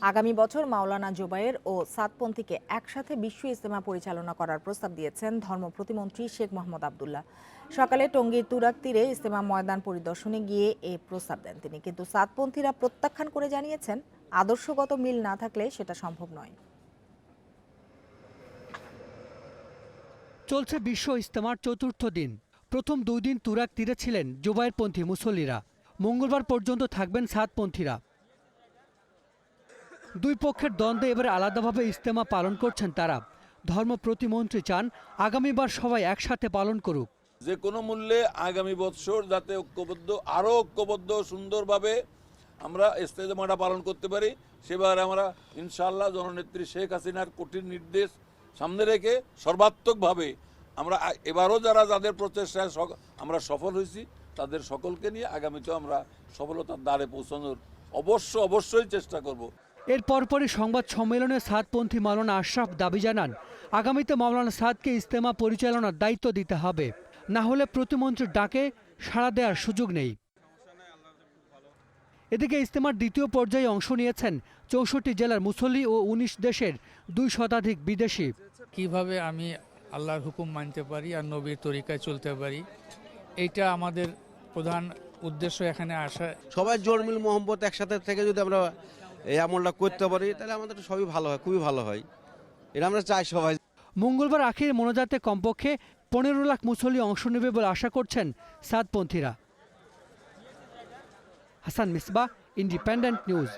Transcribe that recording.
আগামী বছর মাওলানা জোবায়ের ও সাতপন্থীকে একসাথে বিশ্ব ইজতেমা পরিচালনা করার প্রস্তাব দিয়েছেন ধর্ম প্রতিমন্ত্রী শেখ মোহাম্মদ আবদুল্লাহ। সকালে টঙ্গীর তুরাক তীরে ইজতেমা ময়দান পরিদর্শনে গিয়ে এ প্রস্তাব দেন তিনি। কিন্তু সাতপন্থীরা প্রত্যাখ্যান করে জানিয়েছেন, আদর্শগত মিল না থাকলে সেটা সম্ভব নয়। চলছে বিশ্ব ইজতেমার চতুর্থ দিন। প্রথম দুই দিন তুরাক তীরে ছিলেন জুবাইরপন্থী মুসল্লিরা। মঙ্গলবার পর্যন্ত থাকবেন সাতপন্থীরা। দুই পক্ষের দ্বন্দ্বে এবারে আলাদাভাবে ইস্তেমা পালন করছেন তারা। ধর্ম প্রতিমন্ত্রী চান আগামীবার সবাই একসাথে পালন করুক। যে কোনো মূল্যে আগামী বৎসর যাতে ঐক্যবদ্ধ, আরও ঐক্যবদ্ধ, সুন্দরভাবে আমরা ইস্তেজামাটা পালন করতে পারি, সেবার আমরা ইনশাআল্লাহ জননেত্রী শেখ হাসিনার কঠিন নির্দেশ সামনে রেখে সর্বাত্মকভাবে আমরা এবারও যারা যাদের প্রচেষ্টায় আমরা সফল হয়েছি, তাদের সকলকে নিয়ে আগামীতেও আমরা সফলতার দ্বারে পৌঁছানোর অবশ্য অবশ্যই চেষ্টা করব। এর পরপরই সংবাদ সম্মেলনে সাদপন্থী মাওলানা আশরাফ দাবি জানান আগামীতে মাওলানা সাদকে ইস্তেমা পরিচালনার দায়িত্ব দিতে হবে। না হলে প্রতিমন্ত্রীর ডাকে সাড়া দেওয়ার সুযোগ নেই। এদিকে ইস্তেমার দ্বিতীয় পর্যায়ে অংশ নিয়েছেন চৌষট্টি জেলার মুসল্লি ও উনিশ দেশের দুই শতাধিক বিদেশি। কীভাবে আমি আল্লাহর হুকুম মানতে পারি আর নবীর তরিকায় চলতে পারি এইটা আমাদের প্রধান উদ্দেশ্য এখানে আসা। সবাই জোর মিল মোহাম্মত একসাথে থেকে যদি আমরা এই আমলটা করতে পারি, তাহলে আমাদের সবই ভালো হয়, খুবই ভালো হয়। এটা আমরা চাই সবাই। মঙ্গলবার আখের মোনাজাতে কমপক্ষে পনেরো লাখ মুসল্লি অংশ নেবে বলে আশা করছেন সাদপন্থীরা হাসান মিসবা, ইন্ডিপেন্ডেন্ট নিউজ।